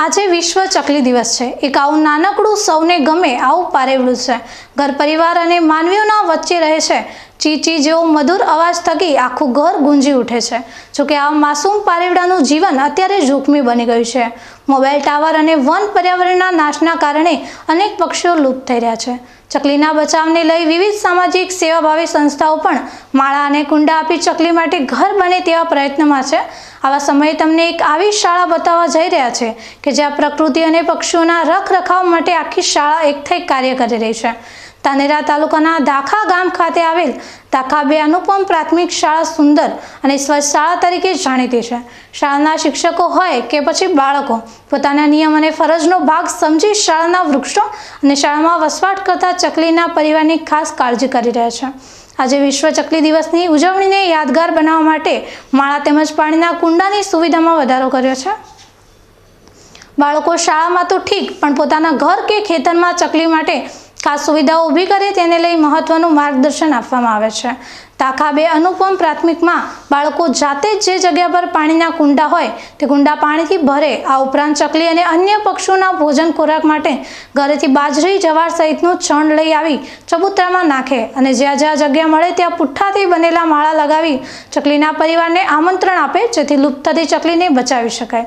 આજે વિશ્વ ચકલી દિવસ છે. એક આવું નાનકડું સૌને ગમે આવું પારેવડું છે. ઘર પરિવાર અને માનવીઓના વચ્ચે રહે છે. ચી ચી જેવો મધુર અવાજ થકી આખું ઘર ગુંજી ઉઠે છે. જોકે આ માસૂમ પારેવડાનું જીવન અત્યારે જોખમી બની ગયું છે. મોબાઈલ ટાવર અને વન પર્યાવરણના નાશના કારણે અનેક પક્ષીઓ લુપ્ત થઈ રહ્યા છે. ચકલીના બચાવને લઈ વિવિધ સામાજિક સેવાભાવી સંસ્થાઓ પણ માળા અને કુંડા આપી ચકલી માટે ઘર બને તેવા પ્રયત્નમાં છે. આવા સમયે તમને એક આવી શાળા બતાવવા જઈ રહ્યા છે કે જ્યાં પ્રકૃતિ અને પક્ષીઓના રખ રખાવ માટે આખી શાળા એક થઈ કાર્ય કરી રહી છે. તાનેરા તાલુકાના દાખા ગામ ખાતે આવેલ દાખા બે અનુપમ પ્રાથમિક શાળા સુંદર અને સ્વચ્છ શાળા તરીકે જાણીતી છે. શાળાના શિક્ષકો હોય કે પછી બાળકો, પોતાના નિયમ અને ફરજનો ભાગ સમજી શાળાના વૃક્ષો અને શાળામાં વસવાટ કરતા ચકલીના પરિવારની ખાસ કાળજી કરી રહ્યા છે. આજે વિશ્વ ચકલી દિવસની ઉજવણીને યાદગાર બનાવવા માટે માળા તેમજ પાણીના કુંડાની સુવિધામાં વધારો કર્યો છે. બાળકો શાળામાં તો ઠીક, પણ પોતાના ઘર કે ખેતરમાં ચકલી માટે ખાસ સુવિધાઓ ઊભી કરે તેને લઈ મહત્વનું માર્ગદર્શન આપવામાં આવે છે. તાખા બે અનુપમ પ્રાથમિકમાં બાળકો જાતે જ જે જગ્યા પર પાણીના કુંડા હોય તે કુંડા પાણીથી ભરે, આ ઉપરાંત ચકલી અને અન્ય પક્ષીઓના ભોજન ખોરાક માટે ઘરેથી બાજરી, જવાર સહિતનું ચણ લઈ આવી ચબૂતરામાં નાખે અને જ્યાં જ્યાં જગ્યા મળે ત્યાં પુઠ્ઠાથી બનેલા માળા લગાવી ચકલીના પરિવારને આમંત્રણ આપે, જેથી લુપ્ત થતી ચકલીને બચાવી શકાય.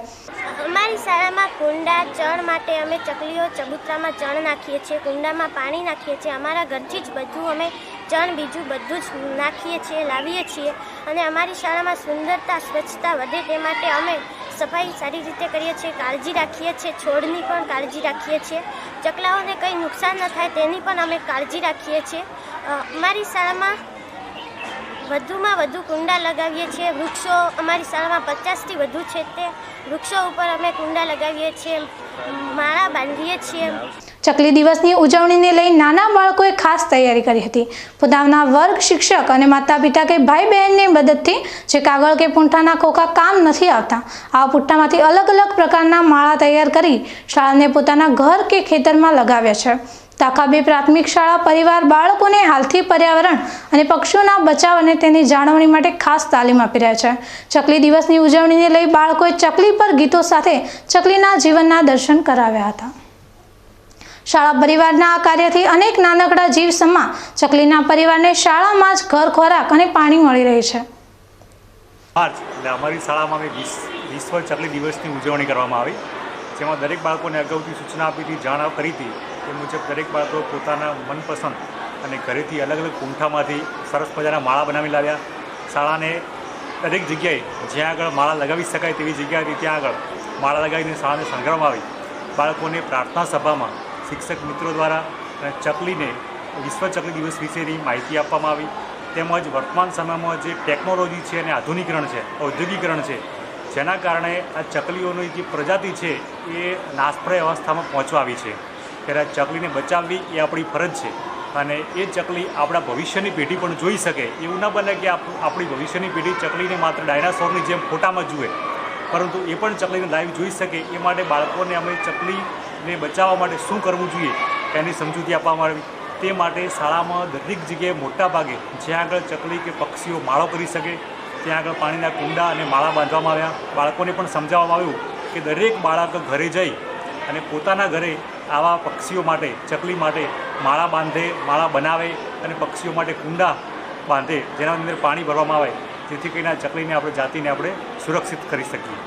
શાળામાં કુંડા, ચણ માટે અમે ચકલીઓ ચબૂતરામાં ચણ નાખીએ છીએ, કુંડામાં પાણી નાખીએ છીએ. અમારા ઘરથી જ બધું અમે ચણ, બીજું બધું જ નાખીએ છીએ, લાવીએ છીએ. અને અમારી શાળામાં સુંદરતા, સ્વચ્છતા વધે તે માટે અમે સફાઈ સારી રીતે કરીએ છીએ, કાળજી રાખીએ છીએ, છોડની પણ કાળજી રાખીએ છીએ. ચકલાઓને કંઈ નુકસાન ન થાય તેની પણ અમે કાળજી રાખીએ છીએ. અમારી શાળામાં વધુમાં વધુ કુંડા લગાવીએ છીએ. વૃક્ષો અમારી શાળામાં પચાસથી વધુ છે તે. વૃક્ષો ઉપર અમે કુંડા લગાવીએ છીએ, માળા બાંધીએ છીએ. ચકલી દિવસની ઉજવણીને લઈ નાના બાળકોએ ખાસ તૈયારી કરી હતી. પોતાના વર્ગ શિક્ષક અને માતા પિતા કે ભાઈ બહેનની મદદથી જે કાગળ કે પૂંઠાના ખોખા કામ નથી આવતા આ પૂંઠામાંથી અલગ અલગ પ્રકારના માળા તૈયાર કરી શાળાને પોતાના ઘર કે ખેતરમાં લગાવ્યા છે. તાકાબે પ્રાથમિક શાળા પરિવાર બાળકોને હાલથી પર્યાવરણ અને પક્ષીઓના બચાવ અને તેની જાળવણી માટે ખાસ તાલીમ આપી રહ્યા છે. ચકલી દિવસની ઉજવણીને લઈ બાળકોએ ચકલી પર ગીતો સાથે ચકલીના જીવનના દર્શન કરાવ્યા હતા. શાળા પરિવારના આ કાર્યથી અનેક નાનકડા જીવ સમા ચકલીના પરિવારને શાળામાં જ ઘર, ખોરાક અને પાણી મળી રહી છે. અમારી શાળામાં વિશ્વ ચકલી દિવસની ઉજવણી કરવામાં આવી, જેમાં દરેક બાળકોને અગાઉથી સૂચના આપી હતી, જાણ કરી હતી. તે મુજબ દરેક બાળકો પોતાના મનપસંદ અને ઘરેથી અલગ અલગ કુંઠામાંથી સરસ મજાના માળા બનાવી લાવ્યા. શાળાને દરેક જગ્યાએ જ્યાં આગળ માળા લગાવી શકાય તેવી જગ્યા હતી ત્યાં આગળ માળા લગાવીને શાળાને શણગારવામાં આવી. બાળકોને પ્રાર્થના સભામાં શિક્ષક મિત્રો દ્વારા ચકલીને વિશ્વ ચકલી દિવસ વિશેની માહિતી આપવામાં આવી. તેમજ વર્તમાન સમયમાં જે ટેકનોલોજી છે અને આધુનિકરણ છે, ઔદ્યોગિકરણ છે, જેના કારણે આ ચકલીઓની જે પ્રજાતિ છે એ નાશપ્રય અવસ્થામાં પહોંચવા આવી છે. ત્યારે આ ચકલીને બચાવવી એ આપણી ફરજ છે. અને એ ચકલી આપણા ભવિષ્યની પેઢી પણ જોઈ શકે. એવું ના બને કે આપ- આપણી ભવિષ્યની પેઢી ચકલીને માત્ર ડાયનાસોરની જેમ ફોટામાં જુએ. પરંતુ એ પણ ચકલીને લાઈવ જોઈ શકે. એ માટે બાળકોને અમે ચકલીને બચાવવા માટે શું કરવું જોઈએ, તેની સમજૂતી આપવામાં આવી. તે માટે શાળામાં દરેક જગ્યાએ મોટા ભાગે જ્યાં આગળ ચકલી કે પક્ષીઓ માળો કરી શકે, ત્યાં આગળ પાણીના કુંડા અને માળા બાંધવામાં આવ્યા. બાળકોને પણ સમજાવવામાં આવ્યું કે દરેક બાળક ઘરે જઈ અને પોતાના ઘરે આવા પક્ષીઓ માટે, ચકલી માટે માળા બાંધે, માળા બનાવે અને પક્ષીઓ માટે કુંડા બાંધે, જેના અંદર પાણી ભરવામાં આવે, જેથી કરીને આ ચકલીને આપણે, જાતિને આપણે સુરક્ષિત કરી શકીએ.